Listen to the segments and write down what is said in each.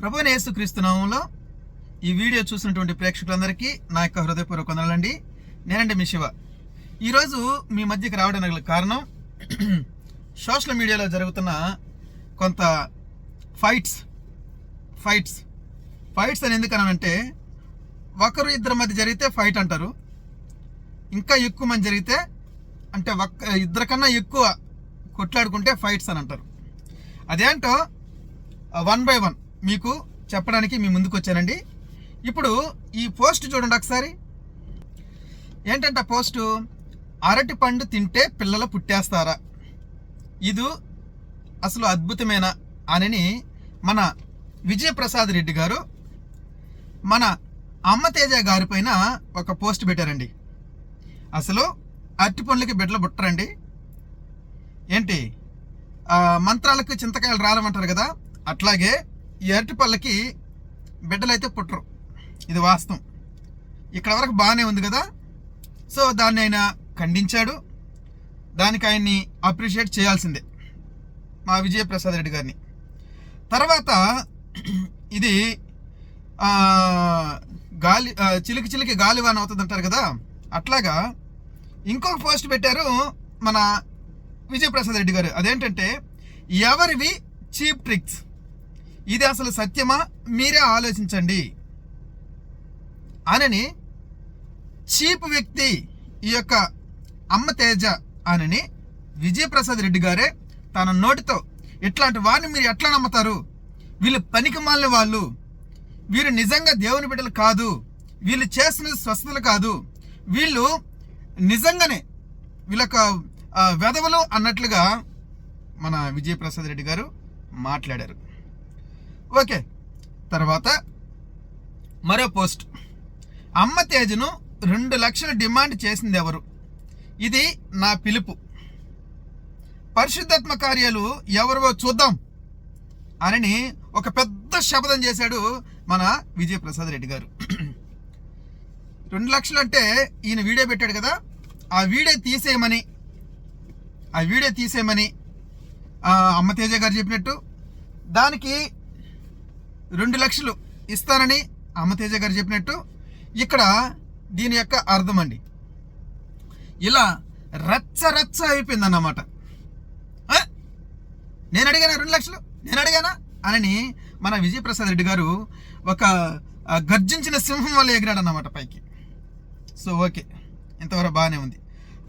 ప్రభుని యేసుక్రీస్తు నామంలో ఈ వీడియో చూసినటువంటి ప్రేక్షకులందరికీ నా యొక్క హృదయపూర్వక వందనాలండి. నేనండి మీ శివ. ఈరోజు మీ మధ్యకి రావడానికి కారణం సోషల్ మీడియాలో జరుగుతున్న కొంత ఫైట్స్. ఫైట్స్. ఫైట్స్ అని ఎందుకనంటే ఒకరు ఇద్దరి మధ్య జరిగితే ఫైట్ అంటారు. ఇంకా ఎక్కువ మంది జరిగితే అంటే ఒక్క ఇద్దరికన్నా ఎక్కువ కొట్లాడుకుంటే ఫైట్స్ అని అంటారు. అదేంటో వన్ బై వన్. మీకు చెప్పడానికి మీ ముందుకు వచ్చానండి. ఇప్పుడు ఈ పోస్ట్ చూడండి ఒకసారి. ఏంటంటే ఆ పోస్టు? అరటి పండు తింటే పిల్లలు పుట్టేస్తారా? ఇది అసలు అద్భుతమేనా అని మన విజయప్రసాద్ రెడ్డి గారు మన అమ్మ తేజ గారి పైన ఒక పోస్ట్ పెట్టారండి. అసలు అరటి పండ్లకి బిడ్డలు పుట్టరండి. ఏంటి? మంత్రాలకు చింతకాయలు రాలమంటారు కదా? అట్లాగే ఈ బిడ్డలైతే పుట్టరు. ఇది వాస్తవం. ఇక్కడ వరకు బాగానే ఉంది కదా? సో దాన్ని ఆయన ఖండించాడు. దానికి ఆయన్ని అప్రిషియేట్ చేయాల్సిందే మా విజయప్రసాద్ రెడ్డి గారిని. తర్వాత ఇది గాలి చిలికి చిలికి గాలివాన అవుతుంది అంటారు కదా? అట్లాగా ఇంకొక పోస్ట్ పెట్టారు మన విజయప్రసాద్ రెడ్డి గారు. అదేంటంటే ఎవరివి? Cheap tricks. ఇది అసలు సత్యమా? మీరే ఆలోచించండి. అనని చీప్ వ్యక్తి ఈ యొక్క అమ్మ తేజ అనని విజయప్రసాద్ రెడ్డి గారే తన నోటితో ఇట్లాంటి వారిని మీరు ఎట్లా నమ్ముతారు? వీళ్ళు పనికి మాలిన వాళ్ళు. వీరు నిజంగా దేవుని బిడ్డలు కాదు. వీళ్ళు చేస్తున్నది స్వస్థతలు కాదు. వీళ్ళు నిజంగానే వీళ్ళొక వెధవలు అన్నట్లుగా మన విజయప్రసాద్ రెడ్డి గారు మాట్లాడారు. ఓకే. తర్వాత మరో పోస్ట్. అమ్మ తేజను రెండు లక్షలు డిమాండ్ చేసింది ఎవరు ఇది నా పిలుపు. పరిశుద్ధాత్మ కార్యాలు ఎవరివో చూద్దాం అని ఒక పెద్ద శపథం చేశాడు మన విజయప్రసాద్ రెడ్డి గారు. రెండు లక్షలు అంటే ఈయన వీడియో పెట్టాడు కదా ఆ వీడియో తీసేయమని ఆ వీడియో తీసేయమని అమ్మ తేజ గారు చెప్పినట్టు దానికి రెండు లక్షలు ఇస్తానని అమతేజ గారు చెప్పినట్టు ఇక్కడ దీని యొక్క అర్థం అండి. ఇలా రచ్చ రచ్చ అయిపోయిందన్నమాట. నేను అడిగానా రెండు లక్షలు? నేను అడిగానా? అని మన విజయప్రసాద్ రెడ్డి గారు ఒక గర్జించిన సింహం వల్ల ఎగిరాడు అన్నమాట పైకి. So okay. ఇంతవరకు బాగానే ఉంది.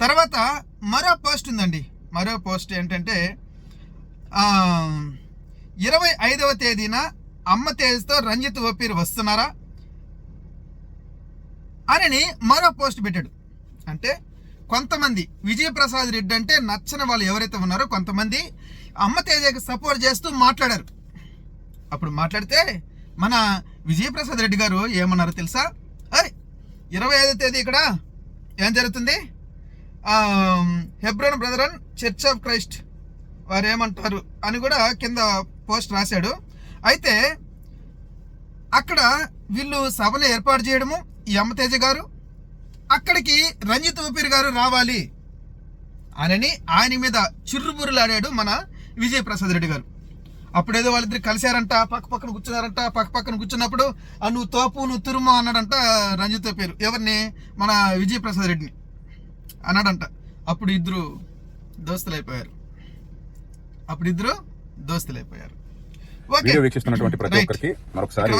తర్వాత మరో పోస్ట్ ఉందండి. మరో పోస్ట్ ఏంటంటే ఇరవై ఐదవ తేదీన అమ్మ తేజ్తో రంజిత్ ఓపీర్ వస్తున్నారా అని మరో పోస్ట్ పెట్టాడు. అంటే కొంతమంది విజయప్రసాద్ రెడ్డి అంటే నచ్చని వాళ్ళు ఎవరైతే ఉన్నారో కొంతమంది అమ్మ తేజకి సపోర్ట్ చేస్తూ మాట్లాడారు. అప్పుడు మాట్లాడితే మన విజయప్రసాద్ రెడ్డి గారు ఏమన్నారు తెలుసా? ఇరవై ఐదో తేదీ ఇక్కడ ఏం జరుగుతుంది? Hebron brethren church of Christ వారు ఏమంటారు అని కూడా కింద పోస్ట్ రాశాడు. అయితే అక్కడ వీళ్ళు సభలు ఏర్పాటు చేయడము యమతేజ గారు అక్కడికి రంజిత్ ఊపిరి గారు రావాలి అనని ఆయన మీద చిర్రుబుర్రులాడాడు మన విజయప్రసాద్ రెడ్డి గారు. అప్పుడేదో వాళ్ళిద్దరు కలిశారంట పక్క పక్కన కూర్చున్నారంట పక్క పక్కన కూర్చున్నప్పుడు ఆ నువ్వు తోపు నువ్వు తురుమ అన్నాడంట రంజిత్ పేరు. ఎవరిని? మన విజయప్రసాద్ రెడ్డిని అన్నాడంట. అప్పుడు ఇద్దరు దోస్తులైపోయారు. అప్పుడు ఇద్దరు దోస్తులైపోయారు. అయిపోయారు వీడియో వీక్షిస్తున్నటువంటి ప్రతి. ఒక్కరికి మరొకసారి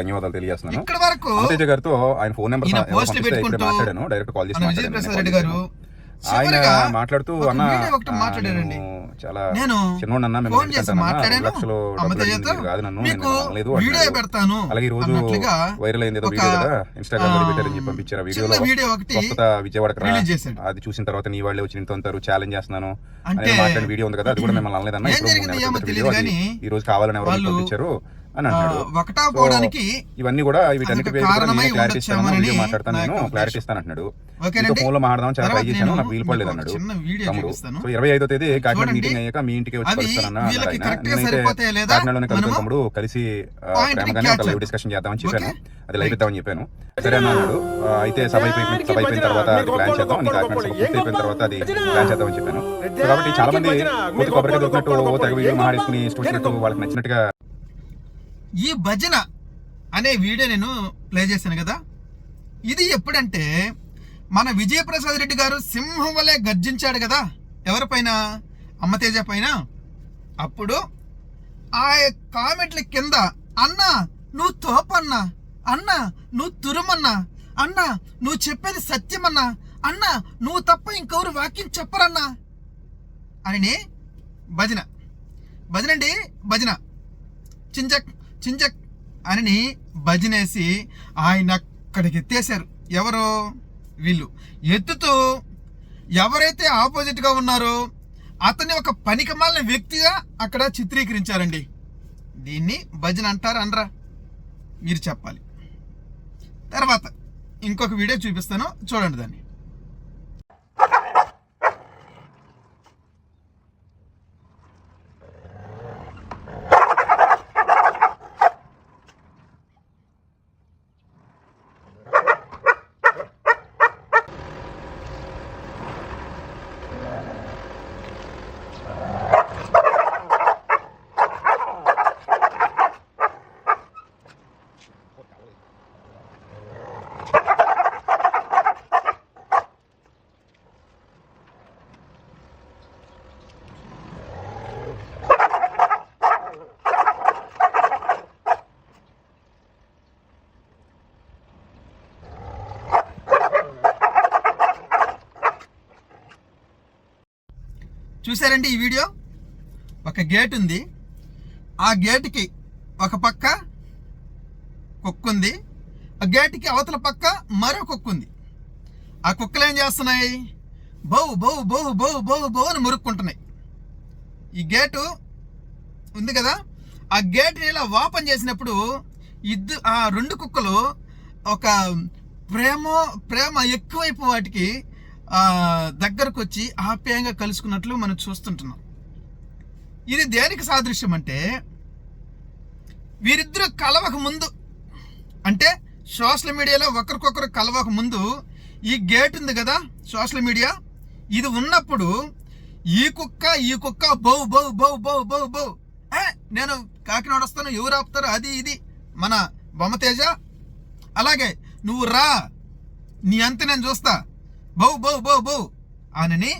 ధన్యవాదాలు తెలియజేస్తున్నాను. గారితో ఆయన ఫోన్ నెంబర్ మాట్లాడాను. డైరెక్ట్ కాల్ చేసి రెడ్డి గారు. ఆయన మాట్లాడుతూ అన్న. నేను చాలా నేను చిన్నోడన్నా మిమ్మల్ని ఫోన్ చేసి? మాట్లాడాను కాదు నన్ను అనలేదు వీడియో. పెడతాను అలాగే ఈ రోజు వైరల్ అయింది ఏదో వీడియో కదా ఇన్స్టాగ్రామ్లో పెట్టారని చెప్పి పంపించారు ఆ చిన్న వీడియోలో వీడియో ఒకటి స్వస్థత విజయవాడకు. అది చూసిన తర్వాత నీ వాళ్ళే వచ్చి నీతో అంటారు ఛాలెంజ్ చేస్తున్నాను అంటే అని మాట్లాడిన వీడియో ఉంది కదా అది కూడా మిమ్మల్ని అనలేదన్న ఈ రోజు కావాలని ఎవరో పంపించారు అని ఒకటా పోవడానికి ఇవన్నీ కూడా వీటన్నిటి క్లారిటీ ఇస్తాను వీడియో మాట్లాడతాను నేను క్లారిటీ. ఇస్తాను అంటున్నాడు ఫోన్లో మాట్లాడదాం చాలా ట్రై చేశాను. నాకు వీలు పడలేదు అన్నాడు. చిన్న వీడియో తమ్ముడు. చూపిస్తాను. సో ఇరవై ఐదో తేదీ కాకినాడ. మీటింగ్ అయ్యాక మీ ఇంటికి వచ్చి కలుస్తానన్న అన్నాడు నేనైతే? కాకినాడలోనే మనము తమ్ముడు. కలిసి ప్రేమగానే ఒక లైవ్ చేద్దాం. డిస్కషన్ చేద్దామని చెప్పాను? అది లైవ్ ఇద్దామని చెప్పాను. సరే అన్న అన్నాడు అయితే సభ అయిపోయిన సభ అయిపోయిన తర్వాత అది ప్లాన్ చేద్దాం. కాకినాడ సభ పూర్తి అయిపోయిన తర్వాత అది ప్లాన్ చేద్దామని చెప్పాను. కాబట్టి చాలా మంది కొద్ది కొబ్బరిగా దొరికినట్టు తెగ వీడియో మాట్లాడుకుని వచ్చినట్టు వాళ్ళకి నచ్చినట్టుగా ఈ భజన అనే వీడియో నేను ప్లే చేశాను కదా. ఇది ఎప్పుడంటే మన విజయప్రసాద్ రెడ్డి గారు సింహం వలె గర్జించాడు కదా. ఎవరిపైన అమ్మతేజ పైన? అప్పుడు ఆ కామెంట్ల కింద అన్నా నువ్వు తోపన్నా అన్నా నువ్వు తురుమన్నా అన్నా నువ్వు చెప్పేది సత్యమన్నా అన్నా నువ్వు తప్ప ఇంకెవరు వాక్యం చెప్పరన్నా అని భజన. భజన అండి భజన. చించక్ చించక్ అని భజనేసి ఆయన అక్కడికి ఎత్తేసారు ఎవరు? వీళ్ళు. ఎత్తుతూ ఎవరైతే ఆపోజిట్గా ఉన్నారో అతన్ని ఒక పనికిమాలిన వ్యక్తిగా అక్కడ చిత్రీకరించారండి. దీన్ని భజన అంటారు అనరా. మీరు చెప్పాలి. తర్వాత ఇంకొక వీడియో చూపిస్తాను. చూడండి దాన్ని. చూసారండి ఈ వీడియో? ఒక గేట్ ఉంది. ఆ గేటుకి ఒక పక్క కుక్క ఉంది. ఆ గేటుకి అవతల పక్క మరో కుక్క ఉంది. ఆ కుక్కలు ఏం చేస్తున్నాయి? బౌ బౌ బౌ బౌ బౌ బౌ అని మురుక్కుంటున్నాయి. ఈ గేటు ఉంది కదా? ఆ గేట్ని ఇలా ఓపెన్ చేసినప్పుడు ఇద్దు ఆ రెండు కుక్కలు ఒక ప్రేమ ప్రేమ ఎక్కువైపు వాటికి దగ్గరకు వచ్చి ఆప్యాయంగా కలుసుకున్నట్లు మనం చూస్తుంటున్నాం. ఇది దేనికి సాదృశ్యం అంటే వీరిద్దరూ కలవక ముందు అంటే సోషల్ మీడియాలో ఒకరికొకరు కలవక ముందు ఈ గేట్ ఉంది కదా సోషల్ మీడియా ఇది ఉన్నప్పుడు ఈ కుక్క ఈ కుక్క బౌ బౌ బౌ బౌ బౌ బౌ. ఏ, నేను కాకినాడ వస్తాను ఎవరు ఆపుతారు అది ఇది. మన బొమ్మతేజ అలాగే నువ్వు రా నీ అంత నేను చూస్తా. బౌ బౌ బౌ బౌ. అనని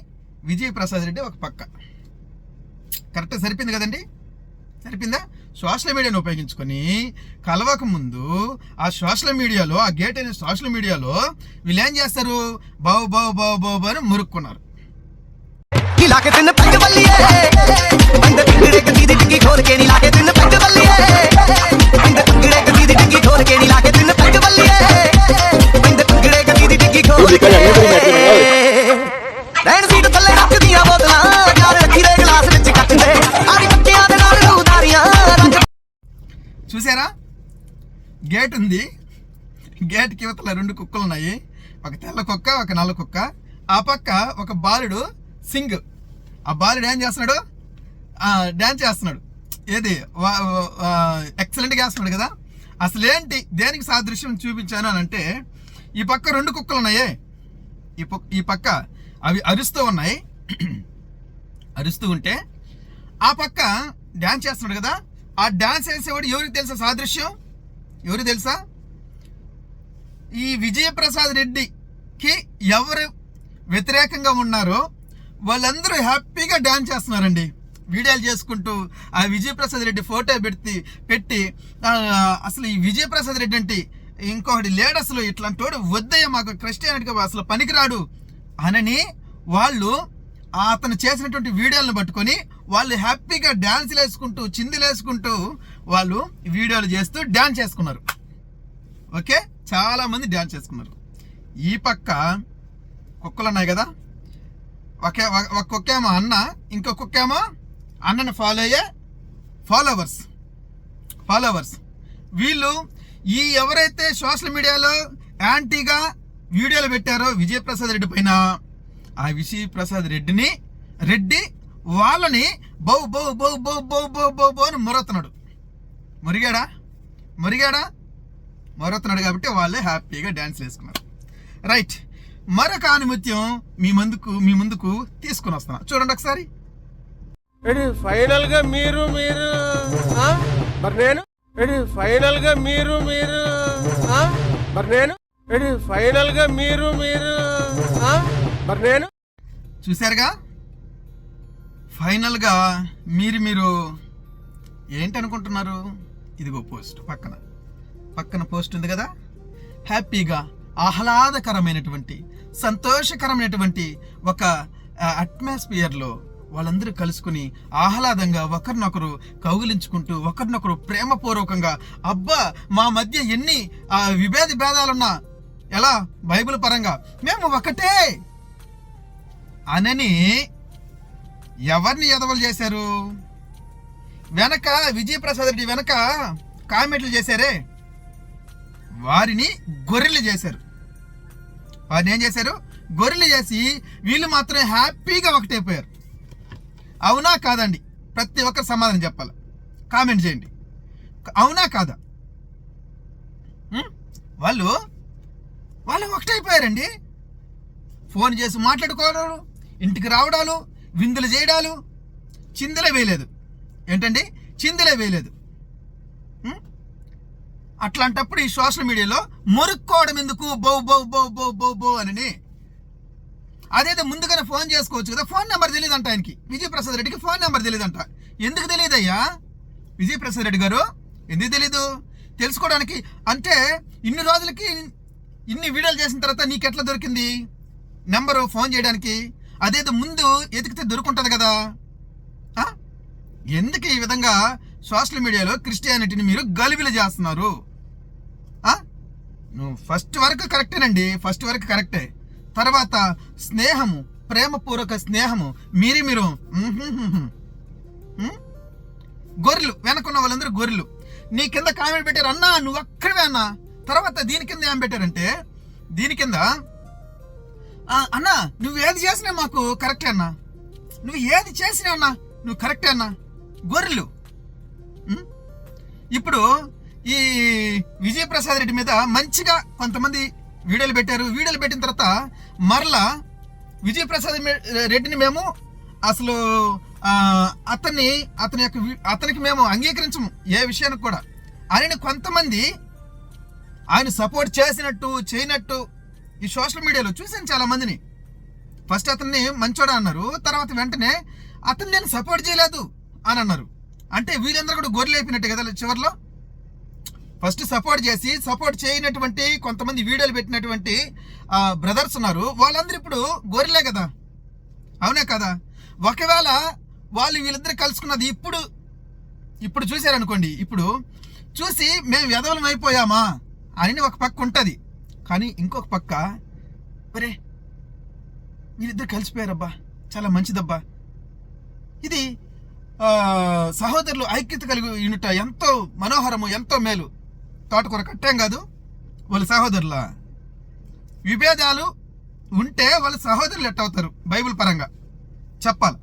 విజయ్ ప్రసాద్ రెడ్డి ఒక పక్క. కరెక్ట్ సరిపోయింది కదండి? సరిపోయిందా? సోషల్ మీడియాను ఉపయోగించుకొని కలవక ముందు ఆ సోషల్ మీడియాలో ఆ గేట్ అనే సోషల్ మీడియాలో వీళ్ళు ఏం చేస్తారు? బావు బావు బావు బావు అని మురుక్కున్నారు. ਲਾ ਦੀ ਟਿੱਕੀ ਖੋਲ ਕੇ ਰਹਿਣ ਸੀਟ ਥੱਲੇ ਰੱਖਦੀਆਂ ਬੋਤਲਾਂ ਯਾਰ ਰੱਖੀ ਦੇ ਗਲਾਸ ਵਿੱਚ ਕੱਟਦੇ ਆਦੀ ਬੱਚਿਆਂ ਦੇ ਨਾਲ ਰੂਦਾਰੀਆਂ ਰੰਗ చూసారా గేట్ ఉంది గేట్ యువతల రెండు కుక్కలు ఉన్నాయి ఒక తెల్ల కుక్క ఒక నల్ల కుక్క ఆ పక్క ఒక బాలుడు సింగ్ ఆ బాలుడు ఏం చేస్తున్నాడు డ్యాన్స్ చేస్తున్నాడు ఏది ఎక్సలెంట్గా చేస్తున్నాడు కదా అసలు ఏంటి దేనికి సాదృశ్యం చూపించాను అని అంటే ఈ పక్క రెండు కుక్కలు ఉన్నాయే ఈ పక్క ఈ పక్క అవి అరుస్తూ ఉన్నాయి. అరుస్తూ ఉంటే ఆ పక్క డ్యాన్స్ చేస్తున్నాడు కదా. ఆ డ్యాన్స్ చేసేవాడు ఎవరికి తెలుసా సాదృశ్యం? ఎవరికి తెలుసా? ఈ విజయప్రసాద్ రెడ్డికి ఎవరు వ్యతిరేకంగా ఉన్నారో వాళ్ళందరూ హ్యాపీగా డ్యాన్స్ చేస్తున్నారండి. వీడియోలు చేసుకుంటూ ఆ విజయప్రసాద్ రెడ్డి ఫోటో పెట్టి పెట్టి అసలు ఈ విజయప్రసాద్ రెడ్డి అంటే ఇంకొకటి లేడు అసలు ఇట్లాంటి వాడు వద్దయ్య మాకు క్రిస్టియానిటీగా అసలు పనికిరాడు. అనని వాళ్ళు అతను చేసినటువంటి వీడియోలను పట్టుకొని వాళ్ళు హ్యాపీగా డ్యాన్సులు వేసుకుంటూ చిందులు వేసుకుంటూ వాళ్ళు వీడియోలు చేస్తూ డ్యాన్స్ చేసుకున్నారు. ఓకే? చాలామంది డ్యాన్స్ చేసుకున్నారు. ఈ పక్క కుక్కలు ఉన్నాయి కదా? ఒకే ఒక- ఒక కుక్కేమో అన్న ఇంకో కుక్కేమో అన్నని ఫాలో అయ్యే ఫాలోవర్స్ ఫాలోవర్స్ వీళ్ళు ఈ ఎవరైతే సోషల్ మీడియాలో యాంటీగా వీడియోలు పెట్టారో విజయప్రసాద్ రెడ్డి పైన ఆ విజయ్ ప్రసాద్ రెడ్డిని రెడ్డి వాళ్ళని బౌ బౌ బౌ బౌ బౌ బౌ బౌ బౌ అని మొరతున్నాడు మురిగాడా? మురిగాడా? మొరతున్నాడు కాబట్టి వాళ్ళే హ్యాపీగా డ్యాన్స్ వేసుకున్నారు. రైట్. మరొక ఆనిముత్యం మీ ముందుకు మీ ముందుకు తీసుకుని వస్తున్నా. చూడండి ఒకసారి. ఫైనల్గా మీరు మీరు మరి నేను? ఫైనల్గా మీరు మీరు మరి నేను? ఫైనల్గా మీరు మీరు మరి నేను? చూశారుగా? ఫైనల్గా మీరు మీరు ఏంటనుకుంటున్నారు? ఇదిగో పోస్ట్ పక్కన. పక్కన పోస్ట్ ఉంది కదా? హ్యాపీగా ఆహ్లాదకరమైనటువంటి సంతోషకరమైనటువంటి ఒక అట్మాస్ఫియర్లో వాళ్ళందరూ కలుసుకుని ఆహ్లాదంగా ఒకరినొకరు కౌగిలించుకుంటూ ఒకరినొకరు ప్రేమపూర్వకంగా అబ్బా మా మధ్య ఎన్ని ఆ, విభేద భేదాలున్నా? ఎలా? బైబిల్ పరంగా? మేము ఒకటే! అనని ఎవరిని ఎదవలు చేశారు? వెనక విజయప్రసాద్ రెడ్డి వెనక కామెంట్లు చేశారే? వారిని గొర్రెలు చేశారు. వారిని ఏం చేశారు? గొర్రెలు చేసి వీళ్ళు మాత్రం హ్యాపీగా ఒకటైపోయారు. అవునా కాదండి. ప్రతి ఒక్కరు సమాధానం చెప్పాలి. కామెంట్ చేయండి. అవునా కాదా? వాళ్ళు వాళ్ళు ఒకటైపోయారండి. ఫోన్ చేసి మాట్లాడుకోవడాలు ఇంటికి రావడాలు విందులు చేయడాలు చిందులే వేయలేదు. ఏంటండి? చిందులే వేయలేదు. అట్లాంటప్పుడు ఈ సోషల్ మీడియాలో మురుక్కోవడం ఎందుకు? బౌ బౌ బౌ బౌ బౌ బౌ అని అదేదో ముందుగానే ఫోన్ చేసుకోవచ్చు కదా ఫోన్ నెంబర్ తెలియదంట ఆయనకి. విజయప్రసాద్ రెడ్డికి ఫోన్ నెంబర్ తెలియదంట ఎందుకు తెలియదయ్యా విజయప్రసాద్ రెడ్డి గారు ఎందుకు తెలీదు? తెలుసుకోవడానికి అంటే ఇన్ని రోజులకి ఇన్ని వీడియోలు చేసిన తర్వాత నీకు ఎట్లా దొరికింది? నెంబరు ఫోన్ చేయడానికి. అదేదో ముందు ఎతికితే దొరుకుంటుంది కదా. ఎందుకు ఈ విధంగా సోషల్ మీడియాలో క్రిస్టియానిటీని మీరు గలిబిలు చేస్తున్నారు? నువ్వు ఫస్ట్ వరకు కరెక్టేనండి ఫస్ట్ వరకు కరెక్టే. తర్వాత స్నేహము ప్రేమపూర్వక స్నేహము. మీరి మీరు గొర్రెలు వెనకున్న వాళ్ళందరూ గొర్రెలు. నీ కింద కామెంట్ పెట్టారు అన్నా నువ్వు అక్కడవే అన్నా. తర్వాత దీని కింద ఏం పెట్టారంటే దీని కింద అన్నా నువ్వు ఏది చేసినా మాకు కరెక్టే అన్నా. నువ్వు ఏది చేసినా అన్నా నువ్వు కరెక్టే అన్నా. గొర్రెలు. ఇప్పుడు ఈ విజయప్రసాద్ రెడ్డి మీద మంచిగా కొంతమంది వీడియోలు పెట్టారు. వీడియోలు పెట్టిన తర్వాత మరలా విజయప్రసాద్ రెడ్డిని మేము అసలు అతన్ని అతని యొక్క అతనికి మేము అంగీకరించము ఏ విషయానికి కూడా. ఆయన కొంతమంది ఆయన సపోర్ట్ చేసినట్టు చేయనట్టు ఈ సోషల్ మీడియాలో చూసాను చాలా మందిని ఫస్ట్ అతన్ని మంచోడా అన్నారు. తర్వాత వెంటనే అతన్ని నేను సపోర్ట్ చేయలేదు అని అన్నారు. అంటే వీళ్ళందరూ కూడా గొర్రెలు అయిపోయినట్టు కదా చివరిలో? ఫస్ట్ సపోర్ట్ చేసి సపోర్ట్ చేయనటువంటి కొంతమంది వీడియోలు పెట్టినటువంటి బ్రదర్స్ ఉన్నారు. వాళ్ళందరూ ఇప్పుడు గొర్రెలే కదా? అవునే కదా? ఒకవేళ వాళ్ళు వీళ్ళిద్దరు కలుసుకున్నది ఇప్పుడు ఇప్పుడు చూశారనుకోండి ఇప్పుడు చూసి మేము వ్యధవలం అయిపోయామా అని ఒక పక్క ఉంటుంది. కానీ ఇంకొక పక్క ఒరే వీళ్ళిద్దరు కలిసిపోయారబ్బా చాలా మంచిదబ్బా. ఇది సహోదరులు ఐక్యత కలిగి యూనిట్ ఎంతో మనోహరము ఎంతో మేలు. తోటకూర కట్టాం కాదు వాళ్ళ సహోదరుల. విభేదాలు ఉంటే వాళ్ళ సహోదరులు ఎట్ట అవుతారు? బైబిల్ పరంగా. చెప్పాలి.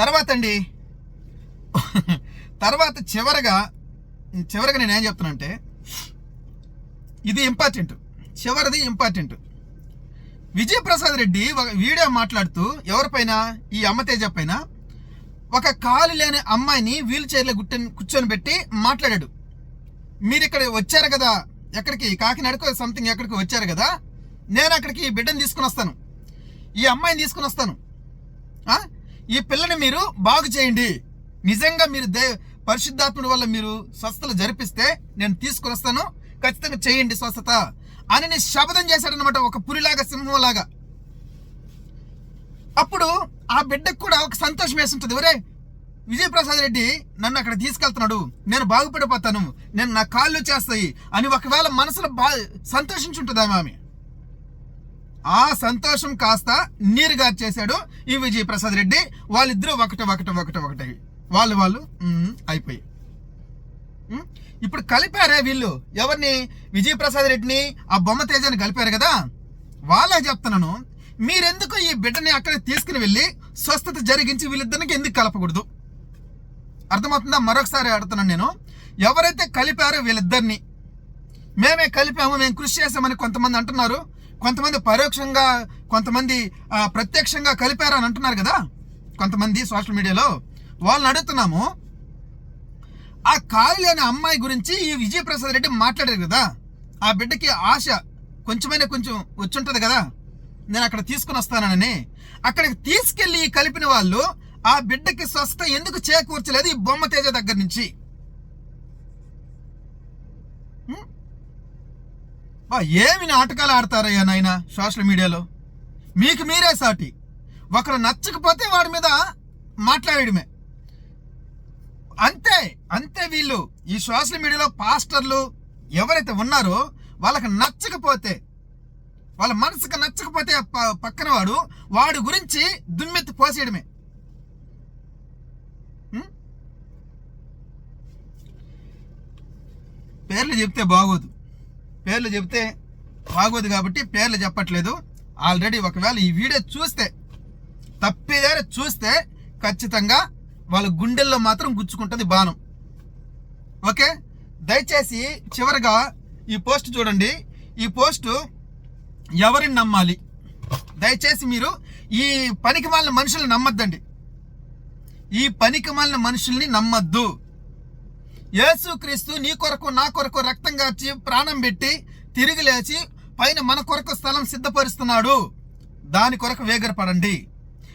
తర్వాత అండి తర్వాత చివరగా చివరగా నేను ఏం చెప్తున్నానంటే ఇది ఇంపార్టెంట్. చివరిది ఇంపార్టెంట్. విజయప్రసాద్ రెడ్డి ఒక వీడియో మాట్లాడుతూ ఎవరిపైన ఈ అమ్మతేజ పైన ఒక కాలు లేని అమ్మాయిని వీల్ చైర్లో గుట్టని కూర్చొని పెట్టి మాట్లాడాడు. మీరు ఇక్కడ వచ్చారు కదా? ఎక్కడికి? కాకినాడకు సంథింగ్ ఎక్కడికి వచ్చారు కదా? నేను అక్కడికి ఈ బిడ్డను తీసుకుని వస్తాను. ఈ అమ్మాయిని తీసుకుని వస్తాను. ఈ పిల్లని మీరు బాగు చేయండి. నిజంగా మీరు దే పరిశుద్ధాత్ముడి వల్ల మీరు స్వస్థలు జరిపిస్తే నేను తీసుకుని వస్తాను. ఖచ్చితంగా చేయండి స్వస్థత అని నేను శపథం చేశాడనమాట ఒక పురిలాగా సింహంలాగా. అప్పుడు ఆ బిడ్డకు కూడా ఒక సంతోషం వేస్తుంటుంది ఒరే విజయప్రసాద్ రెడ్డి నన్ను అక్కడ తీసుకెళ్తున్నాడు. నేను బాగుపడిపోతాను. నేను నా కాళ్ళు చేస్తాయి అని ఒకవేళ మనసులో బా సంతోషించుంటుంది ఆమె ఆ సంతోషం కాస్త నీరుగా చేశాడు ఈ విజయప్రసాద్ రెడ్డి. వాళ్ళిద్దరూ ఒకటి ఒకటి ఒకటి ఒకటి. వాళ్ళు వాళ్ళు అయిపోయి. ఇప్పుడు కలిపారే వీళ్ళు. ఎవరిని? విజయప్రసాద్ రెడ్డిని. ఆ బొమ్మ తేజాన్ని కలిపారు కదా. వాళ్ళే చెప్తున్నాను. మీరెందుకు ఈ బిడ్డని అక్కడ తీసుకుని వెళ్ళి స్వస్థత జరిగించి వీళ్ళిద్దరికి ఎందుకు కలపకూడదు? అర్థమవుతుందా? మరొకసారి అడుగుతున్నాను నేను. ఎవరైతే కలిపారో వీళ్ళిద్దరిని మేమే కలిపాము మేము కృషి చేసామని కొంతమంది అంటున్నారు. కొంతమంది పరోక్షంగా కొంతమంది ప్రత్యక్షంగా కలిపారని అంటున్నారు కదా? కొంతమంది సోషల్ మీడియాలో వాళ్ళని అడుగుతున్నాము. ఆ కాళీ అనే అమ్మాయి గురించి ఈ విజయప్రసాద్ రెడ్డి మాట్లాడారు కదా? ఆ బిడ్డకి ఆశ కొంచెమైనా కొంచెం వచ్చుంటుంది కదా? నేను అక్కడ తీసుకుని వస్తానని. అక్కడికి తీసుకెళ్ళి కలిపిన వాళ్ళు ఆ బిడ్డకి స్వస్థ ఎందుకు చేకూర్చలేదు ఈ బొమ్మ తేజ దగ్గర నుంచి? ఏమి నాటకాలు ఆడతారయ్యా నాయన సోషల్ మీడియాలో? మీకు మీరే సాటి. ఒకరు నచ్చకపోతే వాడి మీద మాట్లాడడమే. అంతే అంతే వీళ్ళు. ఈ సోషల్ మీడియాలో పాస్టర్లు ఎవరైతే ఉన్నారో వాళ్ళకి నచ్చకపోతే వాళ్ళ మనసుకు నచ్చకపోతే పక్కన వాడు వాడి గురించి దుమ్మెత్తి పోసేయడమే. పేర్లు చెప్తే బాగోదు. పేర్లు చెప్తే బాగోదు కాబట్టి పేర్లు చెప్పట్లేదు. ఆల్రెడీ ఒకవేళ ఈ వీడియో చూస్తే తప్పేదారి చూస్తే ఖచ్చితంగా వాళ్ళ గుండెల్లో మాత్రం గుచ్చుకుంటుంది బాణం. ఓకే? దయచేసి చివరిగా ఈ పోస్ట్ చూడండి. ఈ పోస్టు ఎవరిని నమ్మాలి? దయచేసి మీరు ఈ పనికి మాలిన మనుషుల్ని నమ్మద్దండి. ఈ పనికి మాలిన మనుషుల్ని నమ్మద్దు. యేసుక్రీస్తు నీ కొరకు నా కొరకు రక్తం గార్చి ప్రాణం పెట్టి తిరిగి లేచి పైన మన కొరకు స్థలం సిద్ధపరుస్తున్నాడు. దాని కొరకు వేగరపడండి.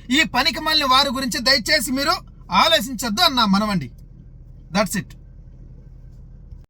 ఈ పనికి మాలిన వారి గురించి దయచేసి మీరు ఆలోచించద్దు అన్న మనవండి దట్స్ ఇట్